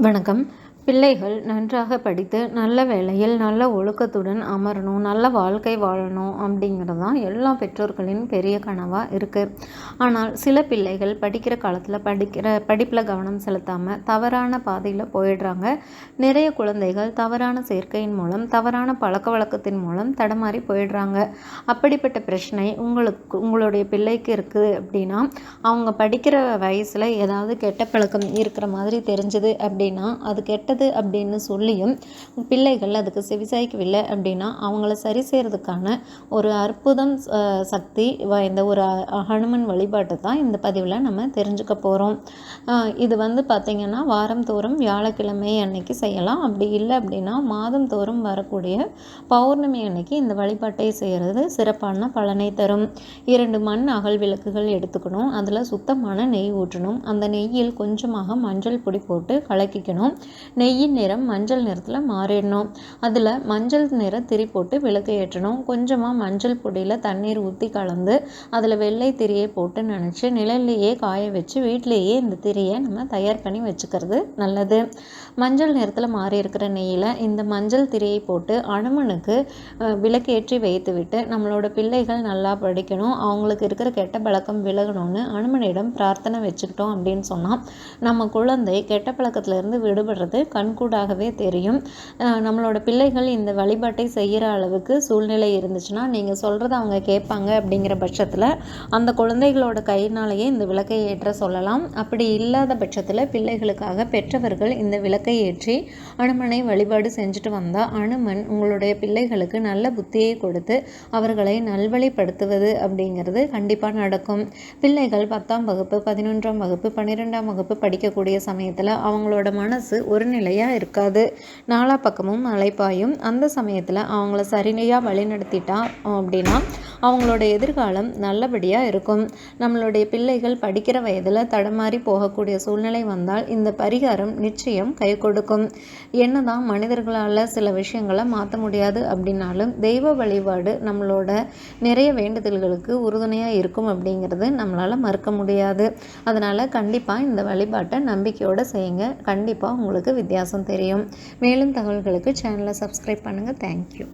வணக்கம். பிள்ளைகள் நன்றாக படித்து நல்ல வேலையில் நல்ல ஒழுக்கத்துடன் அமரணும் நல்ல வாழ்க்கை வாழணும் அப்படிங்கிறது தான் எல்லா பெற்றோர்களின் பெரிய கனவாக இருக்குது ஆனால் சில பிள்ளைகள் படிக்கிற காலத்தில் படிக்கிற படிப்பில் கவனம் செலுத்தாமல் தவறான பாதையில் போயிடுறாங்க. நிறைய குழந்தைகள் தவறான சேர்க்கையின் மூலம் தவறான பழக்க வழக்கத்தின் மூலம் தடமாறி போயிடுறாங்க. அப்படிப்பட்ட பிரச்சனை உங்களுக்கு உங்களுடைய பிள்ளைக்கு இருக்குது அப்படின்னா அவங்க படிக்கிற வயசில் ஏதாவது கெட்ட பழக்கம் இருக்கிற மாதிரி தெரிஞ்சுது அப்படின்னா அது கெட்டது அப்படின்னு சொல்லியும் பிள்ளைகள் அதுக்கு செவிசாய்க்கவில்லை அப்படின்னா அவங்கள சரி செய்கிறதுக்கான ஒரு அற்புதம் சக்தி வாய்ந்த ஒரு ஹனுமன் வழிபாட்டை தான் இந்த பதிவில் நம்ம தெரிஞ்சுக்க போகிறோம் இது வந்து பார்த்திங்கன்னா வாரந்தோறும் வியாழக்கிழமை அன்னைக்கு செய்யலாம். அப்படி இல்லை அப்படின்னா மாதம் தோறும் வரக்கூடிய பௌர்ணமி அன்னைக்கு இந்த வழிபாட்டை செய்கிறது சிறப்பான பலனை தரும். இரண்டு மண் அகல் விளக்குகள் எடுத்துக்கணும். அதில் சுத்தமான நெய் ஊற்றணும். அந்த நெய்யில் கொஞ்சமாக மஞ்சள் பொடி போட்டு கலக்கிக்கணும். நெய்யின் நிறம் மஞ்சள் நிறத்தில் மாறிடணும். அதில் மஞ்சள் நிற திரி போட்டு விளக்கு ஏற்றணும். கொஞ்சமாக மஞ்சள் பொடியில் தண்ணீர் ஊற்றி கலந்து அதில் வெள்ளை திரியை போட்டு நினச்சி நிழல்லையே காய வச்சு வீட்டிலேயே இந்த திரியை நம்ம தயார் பண்ணி வச்சுக்கிறது நல்லது. மஞ்சள் நிறத்தில் மாறி இருக்கிற நெய்யில் இந்த மஞ்சள் திரியை போட்டு அனுமனுக்கு விளக்கேற்றி விளக்கேற்றி வைத்துவிட்டு நம்மளோட பிள்ளைகள் நல்லா படிக்கணும். அவங்களுக்கு இருக்கிற கெட்ட பழக்கம் விலகணும்னு அனுமனிடம் பிரார்த்தனை வச்சுக்கிட்டோம் அப்படின்னு சொன்னால் நம்ம குழந்தை கெட்ட பழக்கத்திலேருந்து விடுபடுறது கண்கூடாகவே தெரியும். நம்மளோட பிள்ளைகள் இந்த வழிபாட்டை செய்கிற அளவுக்கு சூழ்நிலை இருந்துச்சுன்னா நீங்கள் சொல்கிறத அவங்க கேட்பாங்க அப்படிங்கிற பட்சத்தில் அந்த குழந்தைகளோட கையினாலேயே இந்த விளக்கை ஏற்ற சொல்லலாம். அப்படி இல்லாத பட்சத்தில் பிள்ளைகளுக்காக பெற்றவர்கள் இந்த விளக்கை ஏற்றி அனுமனை வழிபாடு செஞ்சுட்டு வந்தால் அனுமன் உங்களுடைய பிள்ளைகளுக்கு நல்ல புத்தியை கொடுத்து அவர்களை நல்வழிப்படுத்துவது அப்படிங்கிறது கண்டிப்பாக நடக்கும். பிள்ளைகள் பத்தாம் வகுப்பு பதினொன்றாம் வகுப்பு பன்னிரெண்டாம் வகுப்பு படிக்கக்கூடிய சமயத்தில் அவங்களோட மனசு ஒரு நிலையாக இருக்காது. நாலா பக்கமும் அலைப்பாயும். அந்த சமயத்தில் அவங்கள சரியாக வழிநடத்திட்டா அப்படின்னா அவங்களோட எதிர்காலம் நல்லபடியாக இருக்கும். நம்மளுடைய பிள்ளைகள் படிக்கிற வயதில் தடமாறி போகக்கூடிய சூழ்நிலை வந்தால் இந்த பரிகாரம் நிச்சயம் கை கொடுக்கும். என்னதான் மனிதர்களால் சில விஷயங்களை மாற்ற முடியாது அப்படின்னாலும் தெய்வ வழிபாடு நம்மளோட நிறைய வேண்டுதல்களுக்கு உறுதுணையாக இருக்கும் அப்படிங்கிறது நம்மளால் மறுக்க முடியாது. அதனால் கண்டிப்பாக இந்த வழிபாட்டை நம்பிக்கையோடு செய்யுங்க. கண்டிப்பாக உங்களுக்கு வித்தியாசம் தெரியும். மேலும் தகவல்களுக்கு சேனலை சப்ஸ்கிரைப் பண்ணுங்கள் தேங்க்யூ